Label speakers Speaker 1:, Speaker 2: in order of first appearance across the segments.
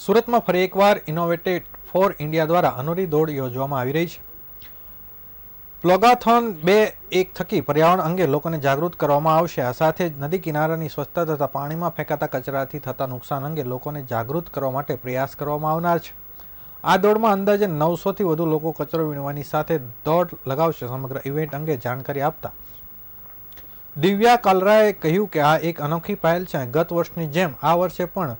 Speaker 1: સુરતમાં ફરી એકવાર ઇનોવેટેડ ફોર ઇન્ડિયા દ્વારા અનોરી દોડ યોજવામાં આવી રહી છે. પ્લોગાથોન બે એક થકી પર્યાવરણ અંગે લોકોને જાગૃત કરવામાં આવશે. આ સાથે જ નદી કિનારાની સ્વચ્છતા તથા પાણીમાં ફેંકાતા કચરાથી થતા નુકસાન અંગે લોકોને જાગૃત કરવા માટે પ્રયાસ કરવામાં આવનાર છે. આ દોડમાં અંદાજે નવસોથી વધુ લોકો કચરો વીણવાની સાથે દોડ લગાવશે. સમગ્ર ઇવેન્ટ અંગે જાણકારી આપતા દિવ્યા કાલરાએ કહ્યું કે આ એક અનોખી પહેલ છે. ગત વર્ષની જેમ આ વર્ષે પણ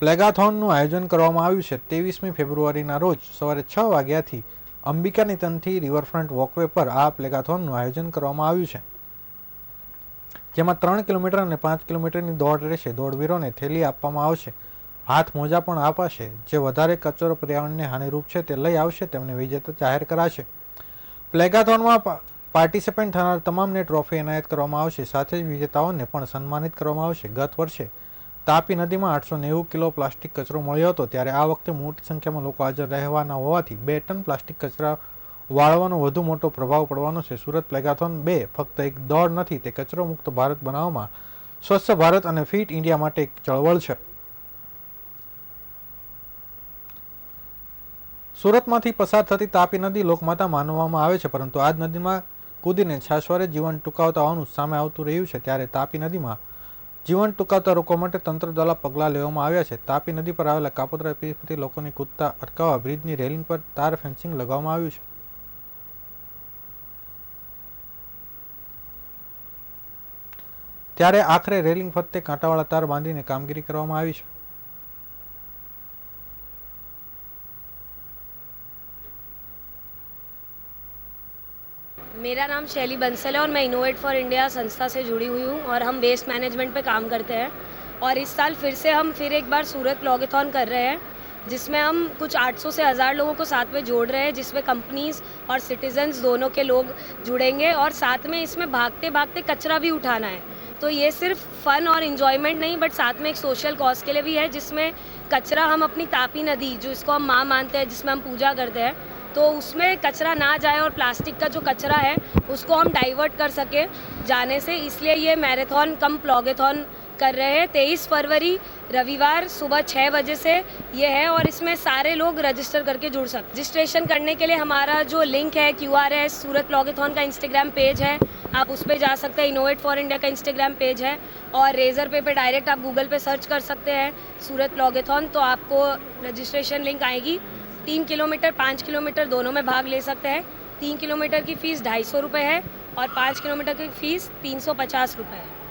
Speaker 1: પ્લેગાથોનનું આયોજન કરવામાં આવ્યું છે ત્રેવીસમી ફેબ્રુઆરીના રોજ સવારે છ વાગ્યાથી અંબિકાની તનથી રિવરફ્રન્ટ વોકવે પર આ પ્લેગાથોનનું આયોજન કરવામાં આવ્યું છે. જેમાં ત્રણ કિલોમીટર અને પાંચ કિલોમીટરની દોડ રહેશે. દોડવીરોને થેલી આપવામાં આવશે. હાથ મોજા પણ અપાશે જે વધારે કચરો પર્યાવરણને હાનિરૂપ છે તે લઈ આવશે. તેમને વિજેતા જાહેર કરાશે. પ્લેગાથોનમાં પાર્ટિસિપેન્ટ થનાર તમામને ટ્રોફી એનાયત કરવામાં આવશે. સાથે જ વિજેતાઓને પણ સન્માનિત કરવામાં આવશે. ગત વર્ષે તાપી નદીમાં આઠસો નેવું કિલો પ્લાસ્ટિક કચરો મળ્યો હતો ત્યારે આ વખતે મોટી સંખ્યામાં લોકો હાજર રહેવાના હોવાથી બે ટન પ્લાસ્ટિક કચરા વાળવાનો વધુ મોટો પ્રભાવ પડવાનો છે. સુરત પ્લેગાથોન બે ફક્ત એક દોડ નથી, તે કચરો મુક્ત ભારત બનાવવામાં સ્વચ્છ ભારત અને ફિટ ઇન્ડિયા માટે એક ચળવળ છે. સુરતમાંથી પસાર થતી તાપી નદી લોકમાતા માનવામાં આવે છે, પરંતુ આ જ નદીમાં કૂદીને છાશવારે જીવન ટૂંકાવતા હોવાનું સામે આવતું રહ્યું છે. ત્યારે તાપી નદીમાં જીવન ટૂંકાવતા રોકવા માટે તંત્ર દ્વારા પગલાં લેવામાં આવ્યા છે. તાપી નદી પર આવેલા કાપોદ્રા પીસથી લોકોની કૂદતા અટકાવવા બ્રિજની રેલિંગ પર તાર ફેન્સિંગ લગાવવામાં આવ્યું છે. ત્યારે આખરે રેલિંગ ફરતે કાંટાવાળા તાર બાંધીને કામગીરી કરવામાં આવી છે.
Speaker 2: मेरा नाम शैली बंसल है और मैं इनोवेट फॉर इंडिया संस्था से जुड़ी हुई हूँ और हम वेस्ट मैनेजमेंट पे काम करते हैं। और इस साल फिर से हम फिर एक बार सूरत लॉगेथॉन कर रहे हैं, जिसमें हम कुछ 800 से हज़ार लोगों को साथ में जोड़ रहे हैं, जिसमें कंपनीज़ और सिटीजन्स दोनों के लोग जुड़ेंगे और साथ में इसमें भागते भागते कचरा भी उठाना है। तो ये सिर्फ़ फन और इन्जॉयमेंट नहीं बट साथ में एक सोशल कॉज के लिए भी है, जिसमें कचरा हम अपनी तापी नदी, जो इसको हम माँ मानते हैं, जिसमें हम पूजा करते हैं तो उसमें कचरा ना जाए और प्लास्टिक का जो कचरा है, उसको हम डाइवर्ट कर सके जाने से। इसलिए ये मैराथन कम प्लॉगेथॉन कर रहे हैं। तेईस फरवरी, रविवार सुबह छः बजे से ये है और इसमें सारे लोग रजिस्टर करके जुड़ सकते रजिस्ट्रेशन करने के लिए हमारा जो लिंक है क्यू आर है, सूरत प्लॉगेथॉन का इंस्टाग्राम पेज है। आप उस पर जा सकते हैं। इनोवेट फॉर इंडिया का इंस्टाग्राम पेज है और रेजर पे पे डायरेक्ट आप गूगल पे सर्च कर सकते हैं, सूरत प्लॉगेथॉन तो आपको रजिस्ट्रेशन लिंक आएगी। तीन किलोमीटर पाँच किलोमीटर दोनों में भाग ले सकते हैं तीन किलोमीटर की फ़ीस ढाई सौ रुपये है और पाँच किलोमीटर की फ़ीस तीन सौ पचास रुपये है